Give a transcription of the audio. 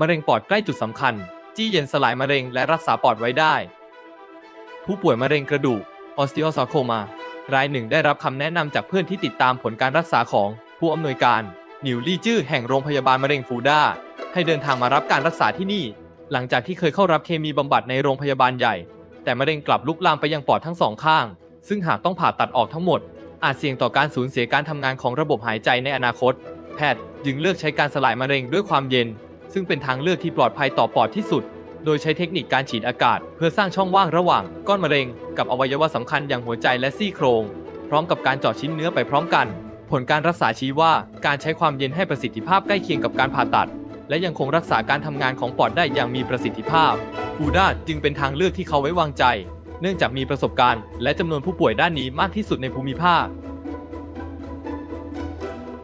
มะเร็งปอดใกล้จุดสำคัญ จี้เย็นสลายมะเร็งและรักษาปอดไว้ได้ ผู้ป่วยมะเร็งกระดูกออสติโอซาโคมารายหนึ่งได้รับคำแนะนำจากเพื่อนที่ติดตามผลการรักษาของผู้อำนวยการนิวลี่จื้อแห่งโรงพยาบาลมะเร็งฟูด้าให้เดินทางมารับการรักษาที่นี่ หลังจากที่เคยเข้ารับเคมีบำบัดในโรงพยาบาลใหญ่ แต่มะเร็งกลับลุกลามไปยังปอดทั้งสองข้าง ซึ่งหากต้องผ่าตัดออกทั้งหมด อาจเสี่ยงต่อการสูญเสียการทำงานของระบบหายใจในอนาคต แพทย์จึงเลือกใช้การสลายมะเร็งด้วยความเย็น ซึ่งเป็นทางเลือกที่ปลอดภัยต่อปอดที่สุด โดยใช้เทคนิคการฉีดอากาศ เพื่อสร้างช่องว่างระหว่าง ก้อนมะเร็ง กับอวัยวะสำคัญอย่างหัวใจและซี่โครง พร้อมกับการเจาะชิ้นเนื้อไปพร้อมกัน ผลการรักษาชี้ว่าการใช้ความเย็นให้ประสิทธิภาพใกล้เคียงกับการผ่าตัด และยังคงรักษาการทำงานของปอดได้อย่างมีประสิทธิภาพฟูด้าจึงเป็นทางเลือกที่เขาไว้วางใจ เนื่องจากมีประสบการณ์ และจำนวนผู้ป่วยด้านนี้มากที่สุดในภูมิภาค